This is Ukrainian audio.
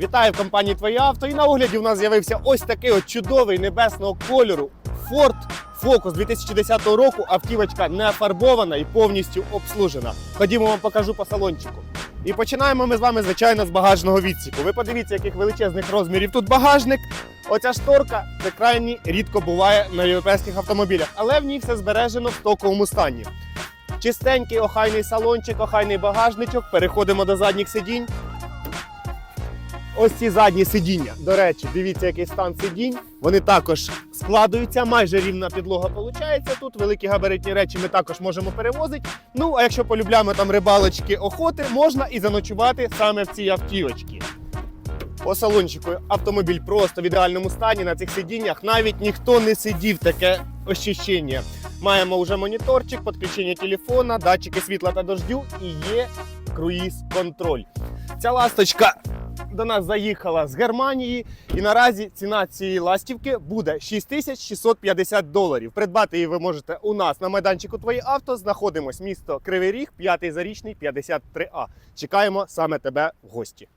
Вітаю в компанії Твоє авто. І на огляді у нас з'явився ось такий от чудовий небесного кольору Ford Focus 2010 року. Автівочка не фарбована і повністю обслужена. Ходімо вам покажу по салончику. І починаємо ми з вами, звичайно, з багажного відсіку. Ви подивіться, яких величезних розмірів тут багажник. Оця шторка це крайні рідко буває на європейських автомобілях, але в ній все збережено в стоковому стані. Чистенький охайний салончик, охайний багажничок. Переходимо до задніх сидінь. Ось ці задні сидіння. До речі, дивіться, який стан сидінь. Вони також складуються, майже рівна підлога виходить. Тут великі габаритні речі ми також можемо перевозити. Ну, а якщо полюбляємо там рибалочки, охоти, можна і заночувати саме в цій автівочці. По салончику автомобіль просто в ідеальному стані на цих сидіннях. Навіть ніхто не сидів таке ощущення. Маємо вже моніторчик, підключення телефона, датчики світла та дождю і є круїз-контроль. Ця ласточка до нас заїхала з Германії, і наразі ціна цієї ластівки буде 6650 доларів. Придбати її ви можете у нас на майданчику Твої авто. Знаходимось місто Кривий Ріг, 5 зарічний, 53А. Чекаємо саме тебе в гості.